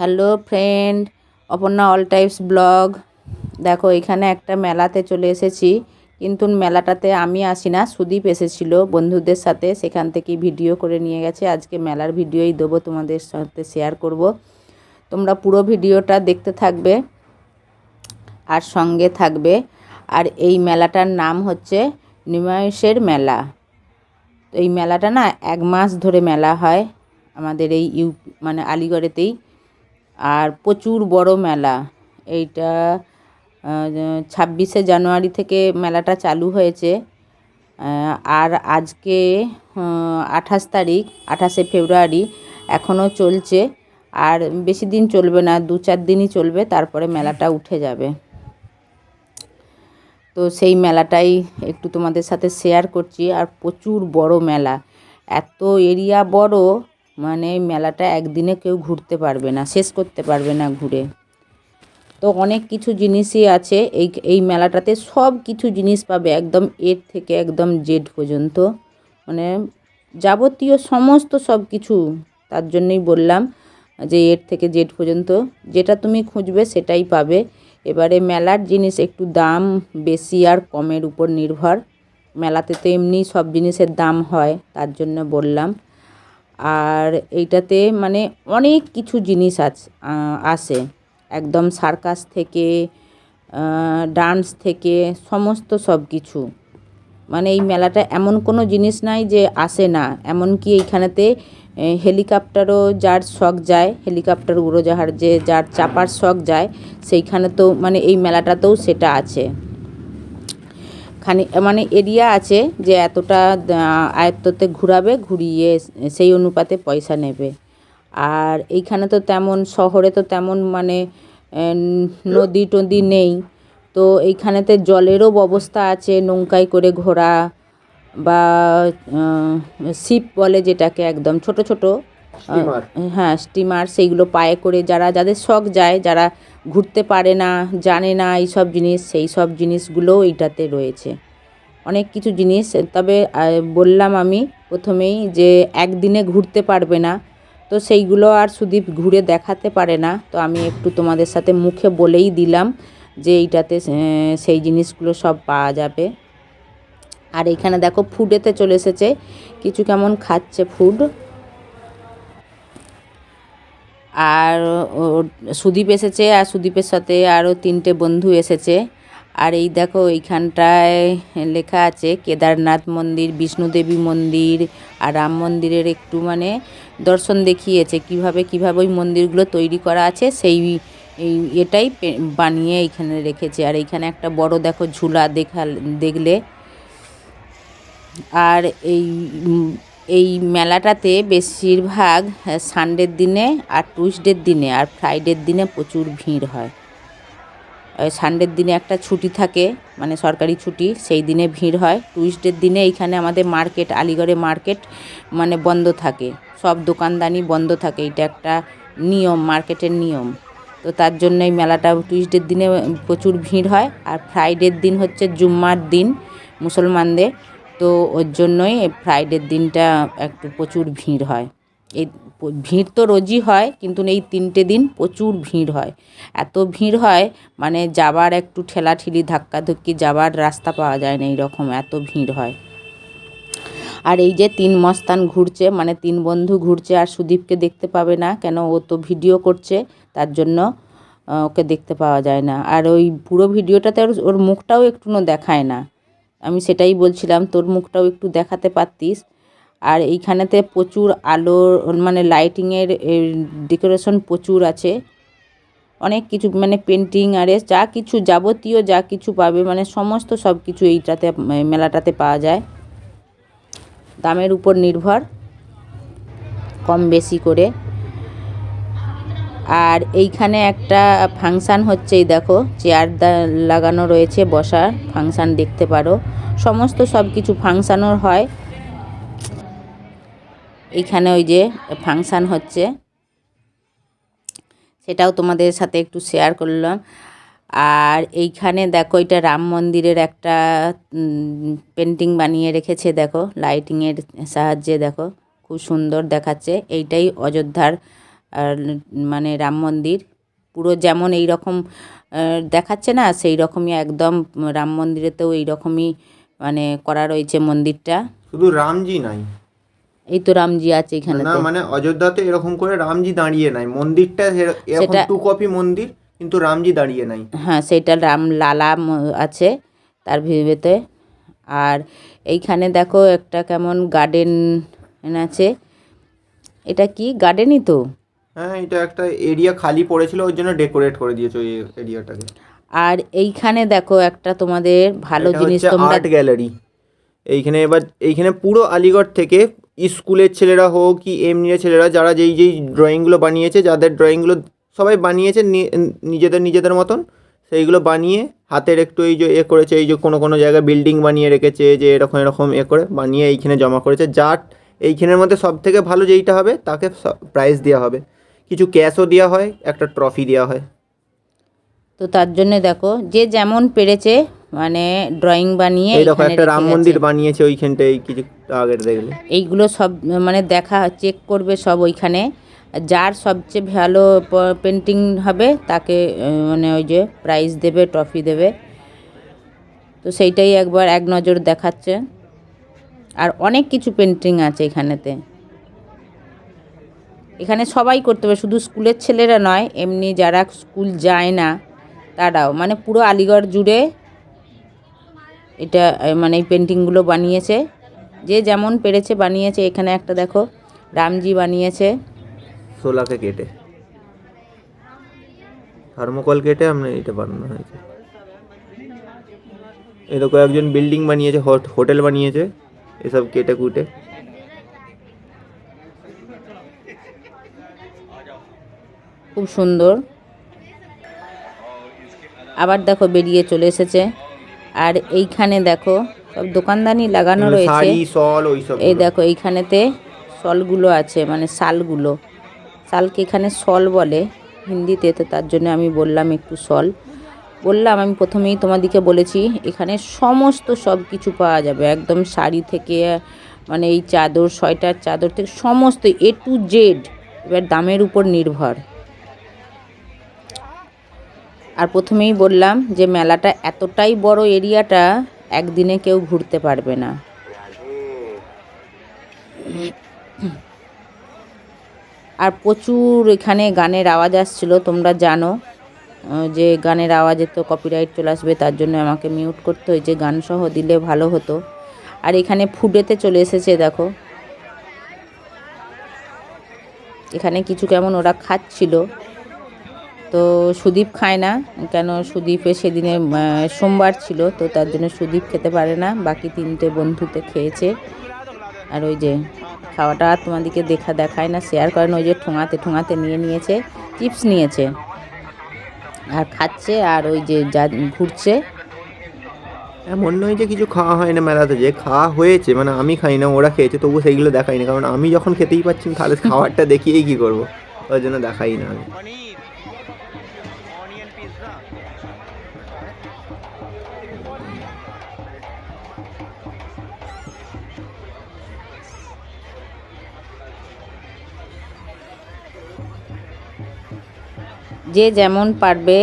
Hello friend, Aparna all types vlog. দেখো, এখানে একটা মেলাতে চলে এসেছি, কিন্তু মেলাটাতে আমি আসি না, সুদীপ এসেছিল বন্ধুদের সাথে, সেখান থেকে ভিডিও করে নিয়ে গেছে। আজকে মেলার ভিডিওই দেবো, তোমাদের সাথে শেয়ার করব। তোমরা পুরো ভিডিওটা দেখতে থাকবে আর সঙ্গে থাকবে। আর এই মেলাটার নাম হচ্ছে নিমাইশের মেলা। তো এই মেলাটা না, এক মাস ধরে মেলা হয় আমাদের এই ইউ মানে আলিগড়েতেই। আর প্রচুর বড় মেলা। এইটা ছাব্বিশে জানুয়ারি থেকে মেলাটা চালু হয়েছে। আর আজকে আঠাশ তারিখ, আঠাশে ফেব্রুয়ারি এখনও চলছে। আর বেশি দিন চলবে না, দু চার দিনই চলবে, তারপরে মেলাটা উঠে যাবে। তো সেই মেলাটাই একটু তোমাদের সাথে শেয়ার করছি। আর প্রচুর বড় মেলা। এত এরিয়া বড় মানে মেলাটা একদিনে কেউ ঘুরতে পারবে না, শেষ করতে পারবে না ঘুরে। তো অনেক কিছু জিনিসই আছে, এই এই মেলাটাতে সব কিছু জিনিস পাবে একদম এর থেকে একদম জেড পর্যন্ত। মানে যাবতীয় সমস্ত সব কিছু তার জন্যই বললাম যে এর থেকে জেড পর্যন্ত। যেটা তুমি খুঁজবে সেটাই পাবে। এবারে মেলার জিনিস একটু দাম বেশি আর কমের উপর নির্ভর। মেলাতে তো এমনি সব জিনিসের দাম হয়, তার জন্য বললাম। আর এইটাতে মানে অনেক কিছু জিনিস আছে আসে। একদম সার্কাস থেকে ডান্স থেকে, সমস্ত সব কিছু। মানে এই মেলাটা এমন কোনো জিনিস নাই যে আসে না। এমনকি এইখানেতে হেলিকপ্টারও যার শখ যায়, হেলিকপ্টার উড়োজাহাজে যার চাপার শখ যায় সেইখানে তো মানে এই মেলাটাতেও সেটা আছে। খানি মানে এরিয়া আছে যে এতটা আয়ত্ততে ঘুরাবে, ঘুরিয়ে সেই অনুপাতে পয়সা নেবে। আর এইখানে তো তেমন, শহরে তো তেমন মানে নদী টদী নেই। তো এইখানেতে জলেরও ব্যবস্থা আছে, নৌকায় করে ঘোরা বা শিপ বলে যেটাকে একদম ছোট ছোট। হ্যাঁ স্টিমার, সেইগুলো পায়ে করে যারা, যাদের শখ যায়, যারা ঘুরতে পারে না, জানে না এই সব জিনিস সেই সব জিনিসগুলোও এইটাতে রয়েছে। অনেক কিছু জিনিস, তবে বললাম আমি প্রথমেই যে একদিনে ঘুরতে পারবে না, তো সেইগুলো আর সুদীপ ঘুরে দেখাতে পারে না, তো আমি একটু তোমাদের সাথে মুখে বলেই দিলাম যে এইটাতে সেই জিনিসগুলো সব পাওয়া যাবে। আর এখানে দেখো ফুডেতে চলে এসেছে, কিছু কেমন খাচ্ছে ফুড আর সুদীপ এসেছে আর সুদীপের সাথে আরও তিনটে বন্ধু এসেছে। আর এই দেখো, এইখানটায় লেখা আছে, কেদারনাথ মন্দির, বিষ্ণুদেবী মন্দির আর রাম মন্দিরের একটু মানে দর্শন দেখিয়েছে। কীভাবে কীভাবে ওই মন্দিরগুলো তৈরি করা আছে, সেই, এই, এটাই বানিয়ে এইখানে রেখেছে। আর এইখানে একটা বড় দেখো ঝুলা দেখা দেখলে। আর এই এই মেলাটাতে বেশিরভাগ সানডের দিনে আর টুইসডের দিনে আর ফ্রাইডের দিনে প্রচুর ভিড় হয়। সানডের দিনে একটা ছুটি থাকে মানে সরকারি ছুটি, সেই দিনে ভিড় হয়। টুইসডের দিনে এইখানে আমাদের মার্কেট, আলিগড়ে মার্কেট মানে বন্ধ থাকে। সব দোকানদানি বন্ধ থাকে, এটা একটা নিয়ম, মার্কেটের নিয়ম। তো তার জন্য এই মেলাটা টুইসডের দিনে প্রচুর ভিড় হয়। আর ফ্রাইডের দিন হচ্ছে জুম্মার দিন, মুসলমানদের। তো ওর জন্যই ফ্রাইডের দিনটা একটু প্রচুর ভিড় হয়। এই ভিড় তো রোজই হয়, কিন্তু এই তিনটে দিন প্রচুর ভিড় হয়। এত ভিড় হয় মানে যাবার একটু ঠেলাঠেলি, ধাক্কাধুক্কি যাবার রাস্তা পাওয়া যায় না এইরকম, এত ভিড় হয়। আর এই যে তিন মস্তান ঘুরছে মানে তিন বন্ধু ঘুরছে, আর সুদীপকে দেখতে পাবে না, কেন ও তো ভিডিও করছে, তার জন্য ওকে দেখতে পাওয়া যায় না। আর ওই পুরো ভিডিওটাতে ওর মুখটাও একটু দেখায় না। আমি সেটাই বলছিলাম, তোর মুখটাও একটু দেখাতে পারতিস। আর এইখানেতে প্রচুর আলো মানে লাইটিংয়ের ডেকোরেশন প্রচুর আছে। অনেক কিছু মানে পেন্টিং আরে যা কিছু যাবতীয় যা কিছু পাবে মানে সমস্ত সব কিছু এইটাতে মেলাটাতে পাওয়া যায়। দামের উপর নির্ভর, কম বেশি করে। আর এইখানে একটা ফাংশান হচ্ছে এই দেখো। চেয়ার লাগানো রয়েছে, বসার ফাংশান দেখতে পারো। সমস্ত সব কিছু ফাংশানও হয়। এইখানে ওই যে ফাংশান হচ্ছে। সেটাও তোমাদের সাথে একটু শেয়ার করলাম। আর এইখানে দেখো, এটা রাম মন্দিরের একটা পেন্টিং বানিয়ে রেখেছে, দেখো। লাইটিংয়ের সাহায্যে, দেখো। খুব সুন্দর দেখাচ্ছে। এইটাই অযোধ্যার মানে রাম মন্দির পুরো যেমন এই রকম দেখাচ্ছে না সেই রকমই একদম রাম মন্দিরেতেও এই রকমই মানে করা রয়েছে মন্দিরটা। শুধু রামজি নাই। এই তো রামজি আছে এখানে না মানে অযোধ্যাতে এরকম করে রামজি দাঁড়িয়ে নাই। মন্দিরটা এরকম সেটা- টু কপি মন্দির কিন্তু রামজি দাঁড়িয়ে নাই। হ্যাঁ সেইটা রাম লালা আছে তার ভিতরে আর এইখানে দেখো একটা কেমন গার্ডেন আছে। এটা কি? গার্ডেনই তো? হ্যাঁ এটা একটা এরিয়া খালি পড়েছিল ওর জন্য ডেকোরেট করে দিয়েছে ওই এরিয়াটাকে আর এইখানে দেখো একটা তোমাদের ভালো জিনিস তোমরা আর্ট গ্যালারি এইখানে এবার এইখানে পুরো আলিগড় থেকে স্কুলের ছেলেরা হোক কি এমনি ছেলেরা যারা যেই যেই ড্রয়িংগুলো বানিয়েছে যাদের ড্রয়িংগুলো সবাই বানিয়েছে নিজেদের নিজেদের মতন সেইগুলো বানিয়ে হাতের একটু এই যে এ করেছে এই যে কোনো কোনো জায়গায় বিল্ডিং বানিয়ে রেখেছে যে এরকম এরকম এ করে বানিয়ে এইখানে জমা করেছে। যার এইখানের মধ্যে সব থেকে ভালো যেইটা হবে তাকে প্রাইজ দেওয়া হবে। কিছু ক্যাশও দেওয়া হয় একটা ট্রফি দেওয়া হয়। তো তার জন্য দেখো যে যেমন পেরেছে মানে ড্রয়িং বানিয়ে এই দেখো একটা রাম মন্দির। বানিয়েছে ওইখানটায় কিছু আগের দেখলে। এইগুলো সব মানে দেখা চেক করবে সব ওইখানে। যার সবচেয়ে ভালো পেন্টিং হবে তাকে মানে ওই যে প্রাইজ দেবে ট্রফি দেবে। তো সেইটাই একবার এক নজর দেখাচ্ছে। আর অনেক কিছু পেন্টিং আছে এখানেতে। এখানে সবাই করতে হবে শুধু স্কুলের ছেলেরা নয়, এমনি যারা স্কুল যায় না, তারাও। মানে পুরো আলিগড় জুড়ে এটা মানে এই পেন্টিংগুলো বানিয়েছে। যে যেমন পেরেছে বানিয়েছে। এখানে একটা দেখো, রামজি বানিয়েছে। সোলাকে কেটে। থার্মোকল কেটে আমরা এটা বানানো হয়েছে। এরকম একজন বিল্ডিং বানিয়েছে, হট- হোটেল বানিয়েছে, এসব কেটে কুটে। খুব সুন্দর। আবার দেখো বেরিয়ে চলে এসেছে। আর এইখানে দেখো সব দোকানদানি লাগানো রয়েছে। শল ওইসব এই দেখো এইখানেতে শলগুলো আছে মানে শালগুলো। শালকে এখানে শল বলে হিন্দিতে তো তার জন্য আমি বললাম একটু শল। বললাম আমি প্রথমেই তোমাদিকে বলেছি এখানে সমস্ত সব কিছু পাওয়া যাবে। একদম শাড়ি থেকে মানে এই চাদর সোয়েটার চাদর থেকে সমস্ত এ টু জেড এবার দামের উপর নির্ভর। আর প্রথমেই বললাম যে মেলাটা এতটাই বড় এরিয়াটা, একদিনে কেউ ঘুরতে পারবে না। আর প্রচুর এখানে গানের আওয়াজ আসছিল, তোমরা জানো যে গানের আওয়াজে তো কপিরাইট চলে আসবে, তার জন্য আমাকে মিউট করতে হয়েছে, গান সহ দিলে ভালো হতো। আর এখানে ফুডেতে চলে এসেছে, দেখো। এখানে কিছু কেমন ওরা খাচ্ছিল। তো সুদীপ খায় না কেন সুদীপে সেদিনে সোমবার ছিল তো তার জন্য সুদীপ খেতে পারে না বাকি তিনটে বন্ধুতে খেয়েছে। আর ওই যে খাওয়াটা তোমাদেরকে দেখা দেখায় না শেয়ার করে না ওই যে ঠোঙাতে ঠোঙাতে নিয়ে নিয়েছে চিপস নিয়েছে। আর খাচ্ছে আর ওই যে যা ঘুরছে। এমন নয় যে কিছু খাওয়া হয় না মেলাতে যে খাওয়া হয়েছে মানে আমি খাই না ওরা খেয়েছে তবু সেইগুলো দেখাই না কারণ আমি যখন খেতেই পাচ্ছি না, তাহলে খাবারটা দেখিয়েই কি করব? ওই জন্য দেখাই না আমি। যে যেমন পারবে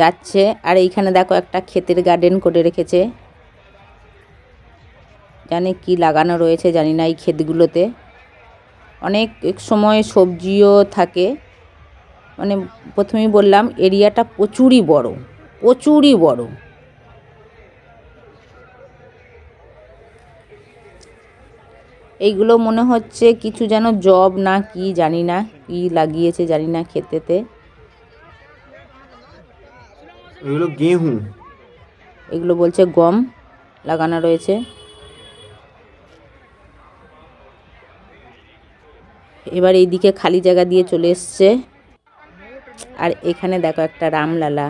যাচ্ছে। আর এইখানে দেখো একটা ক্ষেতের গার্ডেন করে রেখেছে। জানি কি লাগানো রয়েছে, জানি না এই ক্ষেতগুলোতে। অনেক সময় সবজিও থাকে। মানে প্রথমেই বললাম, এরিয়াটা প্রচুরই বড় প্রচুরই বড়। এইগুলো মনে হচ্ছে কিছু যেন জব না, কি জানি না, কি লাগিয়েছে জানি না ক্ষেতেতে। ওইগুলো গেহু। এগুলো বলছে গম লাগানো রয়েছে। এবার এইদিকে খালি জায়গা দিয়ে চলে এসছে। আর এখানে দেখো একটা রামলালা।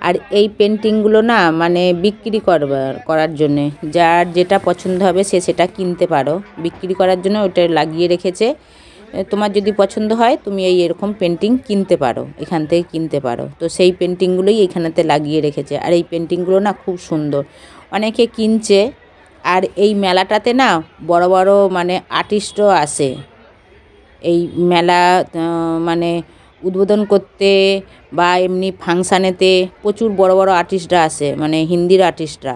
আর এই পেন্টিংগুলো না মানে বিক্রি করবার করার জন্যে। যার যেটা পছন্দ হবে সে সেটা কিনতে পারো। বিক্রি করার জন্য ওটা লাগিয়ে রেখেছে। তোমার যদি পছন্দ হয়, তুমি এই এরকম পেন্টিং কিনতে পারো, এখান থেকে কিনতে পারো। তো সেই পেন্টিংগুলোই এখানেতে লাগিয়ে রেখেছে। আর এই পেন্টিংগুলো না খুব সুন্দর। অনেকে কিনছে, আর এই মেলাটাতে না বড় বড় মানে আর্টিস্টও আসে। এই মেলা মানে উদ্বোধন করতে বা এমনি ফাংশানেতে প্রচুর বড় বড় আর্টিস্টরা আসে মানে হিন্দির আর্টিস্টরা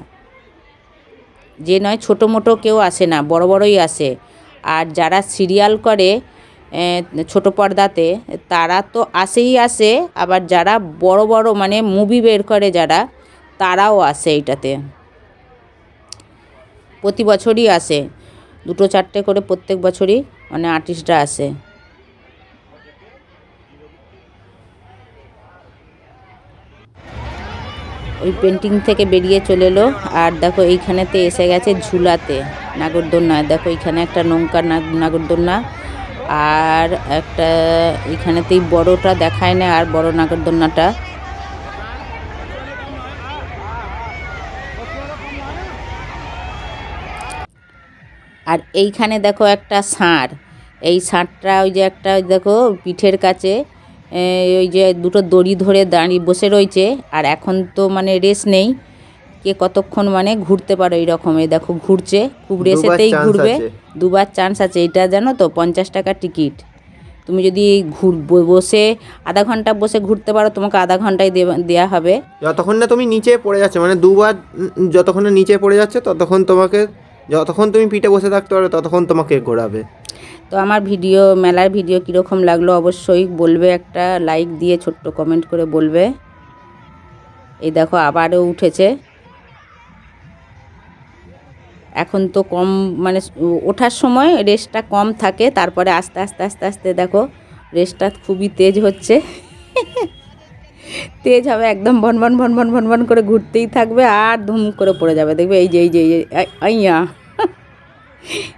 যে নয়, ছোটো মোটো কেউ আসে না, বড় বড়ই আসে। আর যারা সিরিয়াল করে ছোট পর্দাতে, তারা তো আসেই আসে, আবার যারা বড় বড় মানে মুভি বের করে যারা, তারাও আসে এইটাতে। প্রতি বছরই আসে। দুটো চারটে করে প্রত্যেক বছরই মানে আর্টিস্টরা আসে। ওই পেন্টিং থেকে বেরিয়ে চলে এলো, আর দেখো এইখানেতে এসে গেছে ঝুলাতে নাগরদোলনা দেখো এইখানে একটা নৌকা নাগরদোলনা। আর একটা এইখানেতেই বড়টা দেখায় না, আর বড় নাগরদোলনাটা। আর এইখানে দেখো একটা ষাঁড়। এই ষাঁড়টা ওই যে একটা দেখো পিঠের কাছে ওই যে দুটো দড়ি ধরে দাঁড়িয়ে বসে রয়েছে, আর এখন তো মানে রেস নেই। কে কতক্ষণ মানে ঘুরতে পারো এই রকমের দেখো ঘুরছে খুব রেসেতেই ঘুরবে। দুবার চান্স আছে। এটা জানো তো পঞ্চাশ টাকা টিকিট। তুমি যদি ঘুর বসে আধা ঘণ্টা বসে ঘুরতে পারো তোমাকে আধা ঘন্টায় দেওয়া- দেওয়া হবে। যতক্ষণ না তুমি নিচে পড়ে যাচ্ছে মানে দুবার যতক্ষণ না নিচে পড়ে যাচ্ছে ততক্ষণ তোমাকে যতক্ষণ তুমি পিঠে বসে থাকতে পারো ততক্ষণ তোমাকে ঘোরাবে। তো আমার ভিডিও মেলার ভিডিও কীরকম লাগল অবশ্যই বলবে একটা লাইক দিয়ে ছোট্ট কমেন্ট করে বলবে। এই দেখো আবারও উঠেছে। এখন তো কম মানে ওঠার সময় রেস্টটা কম থাকে তারপরে আস্তে আস্তে আস্তে আস্তে দেখো রেস্টটা খুবই তেজ হচ্ছে। তেজ হবে একদম ভন ভন ভন ভন ভন ভন করে ঘুরতেই থাকবে আর ধুম করে পড়ে যাবে। দেখবে এই যে এই যে এই যে, আইয়া।